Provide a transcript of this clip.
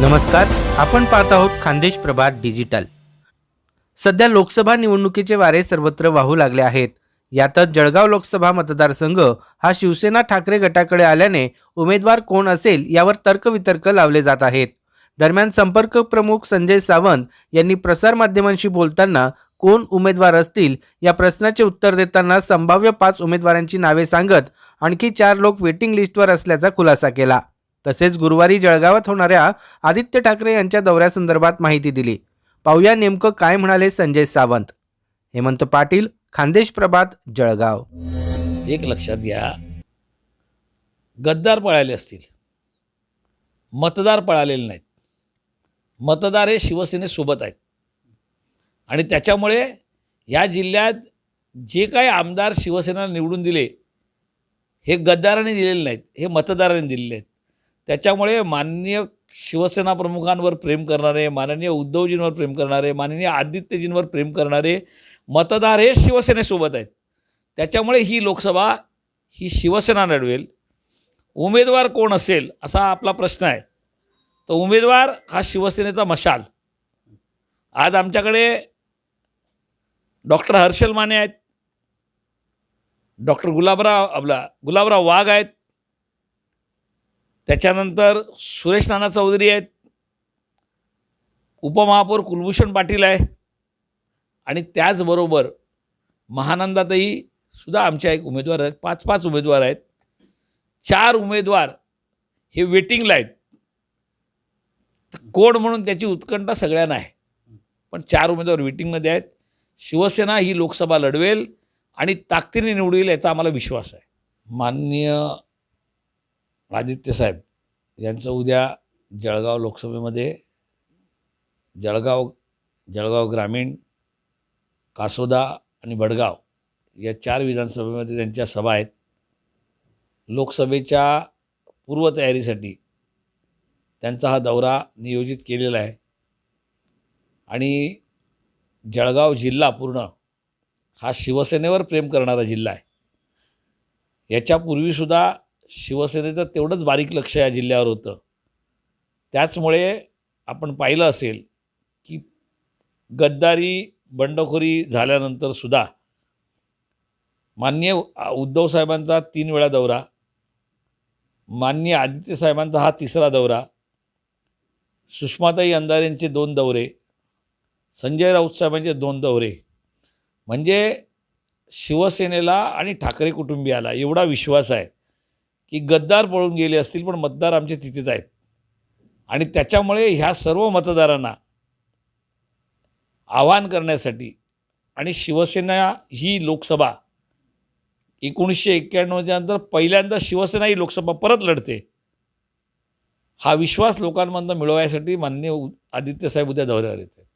नमस्कार आपण पाहत आहोत खानदेश प्रभात डिजिटल. सध्या लोकसभा निवडणुकीचे वारे सर्वत्र वाहू लागले आहेत. यातच जळगाव लोकसभा मतदारसंघ हा शिवसेना ठाकरे गटाकडे आल्याने उमेदवार कोण असेल यावर तर्कवितर्क लावले जात आहेत. दरम्यान संपर्क प्रमुख संजय सावंत यांनी प्रसारमाध्यमांशी बोलताना कोण उमेदवार असतील या प्रश्नाचे उत्तर देताना संभाव्य पाच उमेदवारांची नावे सांगत आणखी चार लोक वेटिंग लिस्टवर असल्याचा खुलासा केला. तसेच गुरुवारी जळगावात होणाऱ्या आदित्य ठाकरे यांच्या दौऱ्यासंदर्भात माहिती दिली. पाहूया नेमकं काय म्हणाले संजय सावंत. हेमंत पाटील खानदेश प्रभात जळगाव. एक लक्षात घ्या. गद्दार पळाले असतील. मतदार पळालेले नाहीत. मतदार हे शिवसेनेसोबत आहेत. आणि त्याच्यामुळे या जिल्ह्यात जे काही आमदार शिवसेना निवडून दिले हे गद्दाराने दिलेले नाहीत हे मतदाराने दिलेले आहेत त्याच्यामुळे माननीय शिवसेना प्रमुखांवर प्रेम करणारे माननीय उद्धवजींवर प्रेम करणारे माननीय आदित्यजींवर प्रेम करणारे मतदार हे शिवसेनेसोबत आहेत. त्याच्यामुळे ही लोकसभा ही शिवसेना लढवेल. उमेदवार कोण असेल असा आपला प्रश्न आहे. तर उमेदवार हा शिवसेनेचा मशाल. आज आमच्याकडे डॉक्टर हर्षल माने आहेत. डॉक्टर गुलाबराव आपला गुलाबराव वाघ आहेत. त्याच्यानंतर सुरेश नाना चौधरी आहेत. उपमहापौर कुलभूषण पाटील आहे. आणि त्याचबरोबर महानंदातही सुद्धा आमच्या एक उमेदवार आहेत. पाच पाच उमेदवार आहेत. चार उमेदवार हे वेटिंगला आहेत. कोण म्हणून त्याची उत्कंठा सगळ्यांना आहे. पण चार उमेदवार वेटिंगमध्ये आहेत. शिवसेना ही लोकसभा लढवेल आणि ताकदीने निवडेल याचा आम्हाला विश्वास आहे. माननीय आदित्य साहेब यांचं उद्या जळगाव लोकसभेमध्ये जळगाव जळगाव ग्रामीण कासोदा आणि बडगाव या चार विधानसभेमध्ये त्यांच्या सभा आहेत. लोकसभेच्या पूर्वतयारीसाठी त्यांचा हा दौरा नियोजित केलेला आहे. आणि जळगाव जिल्हा पूर्ण हा शिवसेनेवर प्रेम करणारा जिल्हा आहे. याच्यापूर्वीसुद्धा शिवसेनेचं तेवढंच बारीक लक्ष या जिल्ह्यावर होतं. त्याचमुळे आपण पाहिलं असेल की गद्दारी बंडखोरी झाल्यानंतर सुद्धा माननीय उद्धव साहेबांचा तीन वेळा दौरा माननीय आदित्य साहेबांचा हा तिसरा दौरा सुषमाताई अंधारेंचे दोन दौरे संजय राऊत साहेबांचे दोन दौरे. म्हणजे शिवसेनेला आणि ठाकरे कुटुंबियाला एवढा विश्वास आहे. की गद्दार पळून गेले असतील पण मतदार आमचे तिथेच आहेत. आणि त्याच्यामुळे ह्या सर्व मतदारांना आवाहन करण्यासाठी आणि शिवसेना ही लोकसभा एकोणीसशे एक्क्याण्णवच्या नंतर पहिल्यांदा शिवसेना ही लोकसभा परत लढते हा विश्वास लोकांमधनं मिळवायसाठी माननीय आदित्यसाहेब उद्या दौऱ्यावर येते